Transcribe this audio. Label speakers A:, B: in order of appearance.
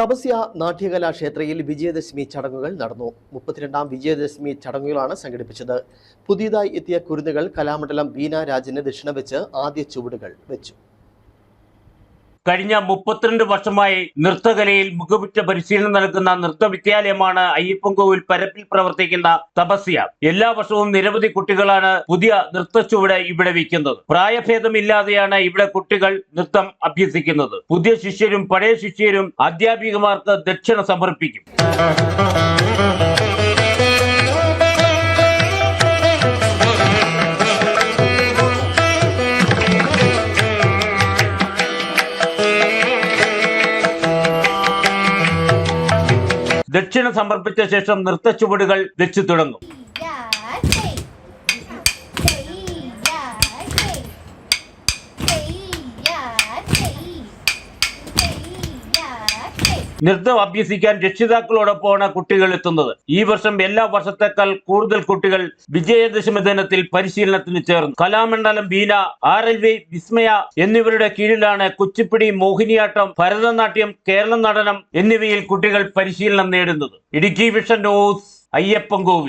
A: തപസ്യ നാട്യകലാ ക്ഷേത്രയിൽ വിജയദശമി ചടങ്ങുകൾ നടന്നു. മുപ്പത്തിരണ്ടാം വിജയദശമി ചടങ്ങുകളാണ് സംഘടിപ്പിച്ചത്. പുതിയതായി എത്തിയ കുരുന്നുകൾ കലാമണ്ഡലം ബീന ദക്ഷിണ വെച്ച് ആദ്യ ചുവടുകൾ വെച്ചു.
B: കഴിഞ്ഞ മുപ്പത്തിരണ്ട് വർഷമായി നൃത്തകലയിൽ മികവുറ്റ പരിശീലനം നൽകുന്ന നൃത്ത വിദ്യാലയമാണ് അയ്യപ്പൻകോവിൽ പരപ്പിൽ പ്രവർത്തിക്കുന്ന തപസ്യ. എല്ലാ വർഷവും നിരവധി കുട്ടികളാണ് പുതിയ നൃത്തച്ചുവട് ഇവിടെ വയ്ക്കുന്നത്. പ്രായഭേദമില്ലാതെയാണ് ഇവിടെ കുട്ടികൾ നൃത്തം അഭ്യസിക്കുന്നത്. പുതിയ ശിഷ്യരും പഴയ ശിഷ്യരും അധ്യാപികമാർക്ക് ദക്ഷിണ സമർപ്പിക്കും. ദക്ഷിണ സമർപ്പിച്ച ശേഷം നൃത്തച്ചുവടുകൾ വെച്ചു തുടങ്ങും. നൃത്തം അഭ്യസിക്കാൻ രക്ഷിതാക്കളോടൊപ്പമാണ് കുട്ടികൾ എത്തുന്നത്. ഈ വർഷം എല്ലാ വർഷത്തേക്കാൾ കൂടുതൽ കുട്ടികൾ വിജയദശമി ദിനത്തിൽ പരിശീലനത്തിന് ചേർന്നു. Kalamandalam Beena R L V Vismaya എന്നിവരുടെ കീഴിലാണ് കുച്ചിപ്പിടി മോഹിനിയാട്ടം ഭരതനാട്യം കേരള നടനം എന്നിവയിൽ കുട്ടികൾ പരിശീലനം നേടുന്നത്. Idukki vision news Ayyappancoil